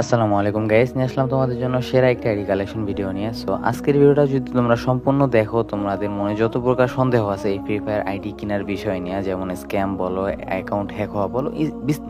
আসসালামু আলাইকুম গাইস নিয়ে আসলাম তোমাদের জন্য সেরা একটা আইডি কালেকশন ভিডিও নিয়ে। সো আজকের ভিডিওটা যদি তোমরা সম্পূর্ণ দেখো, তোমাদের মনে যত প্রকার সন্দেহ আছে এই ফ্রি ফায়ার আইডি কেনার বিষয় নিয়ে, যেমন স্ক্যাম বলো অ্যাকাউন্ট হ্যাক হওয়া বলো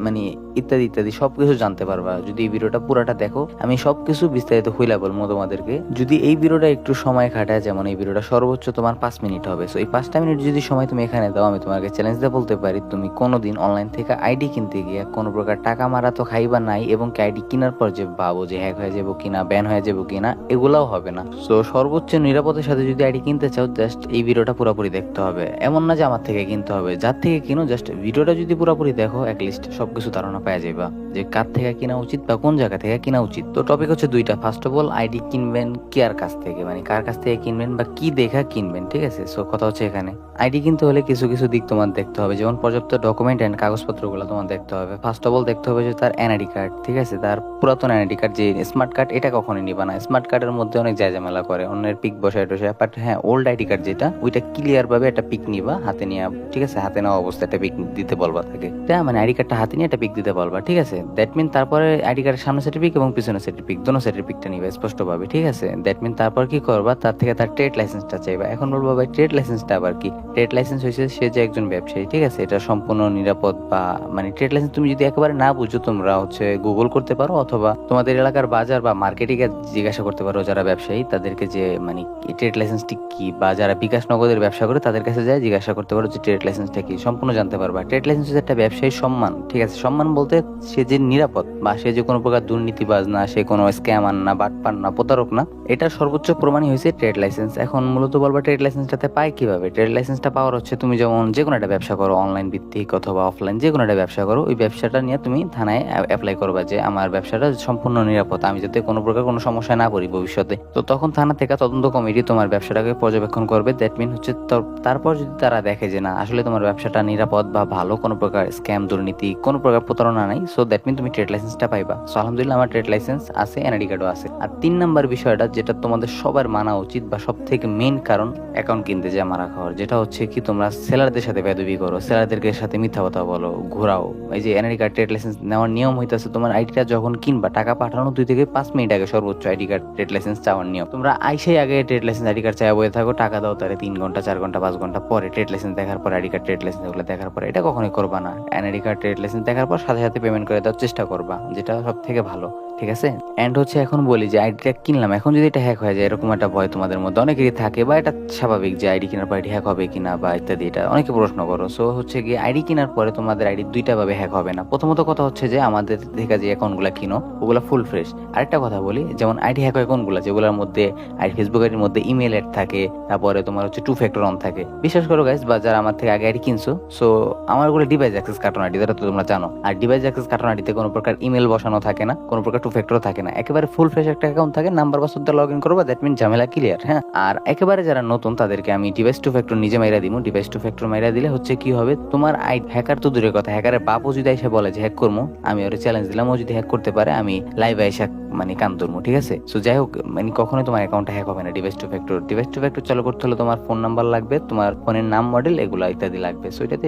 মানে ইত্যাদি ইত্যাদি, সবকিছু জানতে পারবা। যদি এই ভিডিওটা পুরাটা দেখো, আমি সবকিছু বিস্তারিত হইলা বলব তোমাদেরকে। যদি এই ভিডিওটা একটু সময় খাটায়, যেমন এই ভিডিওটা সর্বোচ্চ তোমার পাঁচ মিনিট হবে। সো এই পাঁচটা মিনিট যদি সময় তুমি এখানে দাও, আমি তোমাকে চ্যালেঞ্জ দিয়ে বলতে পারি, তুমি কোনোদিন অনলাইন থেকে আইডি কিনতে গিয়ে কোনো প্রকার টাকা মারা তো খাইবা নাই, এবং আইডি কেনার পর যে ভাবো যে হ্যাক হয়ে যাব কিনা ব্যান হয়ে যাব কিনা, এগুলাও হবে না। সো সর্বোচ্চ নিরাপদের সাথে যদি আইডি কিনতে চাও জাস্ট এই ভিডিওটা পুরোপুরি দেখতে হবে। এমন না যে আমার থেকে কিনতে হবে। যার থেকে কিনো জাস্ট ভিডিওটা যদি পুরোপুরি দেখো লিস্ট সবকিছু ধারণা পাওয়া যাবে যে কার থেকে কিনা উচিত বা কোন জায়গা থেকে কিনা উচিত। তো টপিক হচ্ছে দুইটা। ফার্স্ট অফ অল আইডি কিনবেন কি আর কাছ থেকে? মানে কার কাছ থেকে কিনবেন বা কি দেখা কিনবেন, ঠিক আছে? সো কথা হচ্ছে এখানে। আইডি কিনতে হলে কিছু কিছু দিক তোমার দেখতে হবে। যেমন পর্যাপ্ত ডকুমেন্ট এন্ড কাগজপত্রগুলো তোমার দেখতে হবে। ফার্স্ট অফ অল দেখতে হবে যে তার এনআইডি কার্ড ঠিক আছে? তার পুরাতন এনআইডি কার্ড যে স্মার্ট কার্ড এটা কখনোই নিবা না। স্মার্ট কার্ডের মধ্যে অনেক জায়জামেলা করে। অন্যের পিক বসায় টসায়। বাট হ্যাঁ ওল্ড আইডি কার্ড যেটা, ওইটা ক্লিয়ার ভাবে একটা পিক নিবা, হাতে নিয়ে, ঠিক আছে? হাতে নেওয়া অবস্থায় একটা পিক দিতে বলবা তাকে। মানে আইডি কার্ডটা হাতে নিয়ে একটা পিক দিতে বলবা, ঠিক আছে? দ্যাট মিন তারপরে আইডি কার্ডের সামনে পিক এবং পিছনে পিক দোনো সেটের পিকটা নিবে, স্পষ্টভাবে, ঠিক আছে? দ্যাট মিন তারপর কি করবা? তার থেকে তার ট্রেড লাইসেন্সটা চাইবা। এখন বলব ভাই ট্রেড লাইসেন্সটা আবার কি? ট্রেড লাইসেন্স হয়েছে সে যে একজন ব্যবসায়ী, ঠিক আছে? এটা সম্পূর্ণ নিরাপদ বা মানে ট্রেড লাইসেন্স তুমি যদি একেবারে না বুঝো, তোমরা হচ্ছে গুগল করতে পারো অথবা তোমাদের এলাকার বাজার বা মার্কেটিং জিজ্ঞাসা করতে পারো যারা ব্যবসায়ী, তাদেরকে যে মানে ট্রেড লাইসেন্সটি কি? বা যারা বিকাশ নগদের ব্যবসা করে, তাদের কাছে যায় জিজ্ঞাসা করতে পারো যে ট্রেড লাইসেন্সটা কি? সম্পূর্ণ জানতে পারবা। ট্রেড লাইসেন্স একটা ব্যবসায়ী সম্মান, ঠিক আছে? সম্মান বলতে সে যে নিরাপদ বা সে যে কোনো প্রকার দুর্নীতিবাজ না, সে কোনো স্ক্যামার না, বাটপার না, প্রতারক না, এটা সর্বোচ্চ প্রমাণই হয়েছে ট্রেড লাইসেন্স। এখন মূলত বলবা ট্রেড লাইসেন্সটাতে পায় কীভাবে? ট্রেড লাইসেন্সটা পাওয়ার হচ্ছে তুমি যেমন যে কোনো একটা ব্যবসা করো অনলাইন ভিত্তিক অথবা অফলাইন যে কোনো একটা ব্যবসা করো, ওই ব্যবসাটা নিয়ে তুমি থানায় অ্যাপ্লাই করবা যে আমার ব্যবসাটা সম্পূর্ণ নিরাপদ, আমি যাতে কোনো প্রকার কোনো সমস্যা না পড়ি ভবিষ্যতে। তো তখন থানা থেকে তদন্ত কমিটি তোমার ব্যবসাটাকে পর্যবেক্ষণ করবে দ্যাট মিন হচ্ছে তারপর যদি তারা দেখে যে না, আসলে তোমার ব্যবসাটা নিরাপদ বা ভালো, কোনো প্রকার স্ক্যাম দুর্নীতি, কোনো প্রকার প্রতারণা নাই সো দ্যাট মিন তুমি ট্রেড লাইসেন্সটা পাইবা। সো আলহামদুলিল্লাহ আমার ট্রেড লাইসেন্স আছে এনআইডি কার্ডও আছে। আর তিন নাম্বার বিষয়টা যেটা তোমাদের সবার মানা উচিত বা সব থেকে মেইন কারণ অ্যাকাউন্ট কিনতে যায় মারা খাওয়ার, যেটা হচ্ছে কি তোমরা সেলারদের সাথে বেদবি করো সেলারদেরকে সাথে মিথ্যা কথা বলো, ঘোরাও। এই যে এনআইডি কার্ড ট্রেড লাইসেন্স নেওয়ার নিয়ম হইতেছে, তোমার আইডিটা যখন কিনবা, টাকা পাঠানো দুই থেকে পাঁচ মিনিট আগে সর্বোচ্চ আইডি কার্ড ট্রেড লাইসেন্স চাওয়ার নিয়ম। তোমরা আইসাই আগে ট্রেড লাইসেন্স আইডি কার্ড চাওয়া বয়ে থাকো, টাকা দাও তারে তিন ঘণ্টা, চার ঘণ্টা, পাঁচ ঘণ্টা পরে ট্রেড লাইসেন্স দেখার পর আইডি কার্ড ট্রেড লাইসেন্স এগুলো দেখার পরে। এটা কখনোই করবা না। এনআইডি কার্ড ট্রেড লাইসেন্স দেখার পর সাথে সাথে পেমেন্ট করে দেওয়ার চেষ্টা করবা, যেটা সব থেকে ভালো, ঠিক আছে? এন্ড হচ্ছে এখন বলি যে আইডিটা কিনলাম, এখন যদি এটা হ্যাক হয়ে যায়, এরকম একটা ভয় তোমাদের মধ্যে অনেকেরই থাকে, বা এটা স্বাভাবিক যে আইডি কেনার পর হ্যাক হবে কিনা বা ইত্যাদি, এটা অনেকে প্রশ্ন করো। সো হচ্ছে গিয়ে আইডি কেনার পরে তোমাদের আইডি দুইটা ভাবে হ্যাক হবে না। প্রথমত কথা হচ্ছে যে আমাদের থেকে যে অ্যাকাউন্টগুলো কিনো, ওগুলো ফুল ফ্রেশ আরেকটা কথা বলি, যেমন আইডি হ্যাক হয় কোনগুলো যেগুলোর মধ্যে আইডি ফেসবুক আইডির মধ্যে ইমেল অ্যাড থাকে, তারপরে তোমার হচ্ছে টু ফ্যাক্টর অন থাকে। বিশ্বাস করো গাইস বা যারা আমার থেকে আগে আইডি কিনছো সো আমার ওগুলো ডিভাইস অ্যাক্সেস কার্টন আইডি যেটা তো তোমরা জানো। আর ডিভাইস অ্যাক্সেস আইডিতে কোনো প্রকার ইমেল বসানো থাকে না, কোনো প্রকার টু ফ্যাক্টর থাকে না। একেবারে ফুল ফ্রেশ একটা অ্যাকাউন্ট থাকে নাম্বার পাসওয়ার্ড লগ ইন করব দ্যাট মিন ঝামেলা ক্লিয়ার হ্যাঁ? আর একেবারে যারা নতুন, তাদেরকে আমি ডিভাইস টু ফ্যাক্টর নিজে মাইরা দিব ডিভাইস টু ফ্যাক্টর মাইরা দিলে হচ্ছে কি হবে, তোমার আই হ্যাকার তো দূরের কথা হ্যাকারের বাপও যদি এসে বলে যে হ্যাক করব আমি ওর চ্যালেঞ্জ দিলাম, ও যদি হ্যাক করতে পারে, আমি লাইভ এসে মানে কান ধরবো ঠিক আছে? সো যাই হোক মানে কখনোই তোমার অ্যাকাউন্টটা হ্যাক হবে না device two factor device two factor চালু করতে হলে তোমার ফোন নাম্বার লাগবে, তোমার ফোনের নাম মডেল এগুলো ইত্যাদি লাগবে। সো এটাতে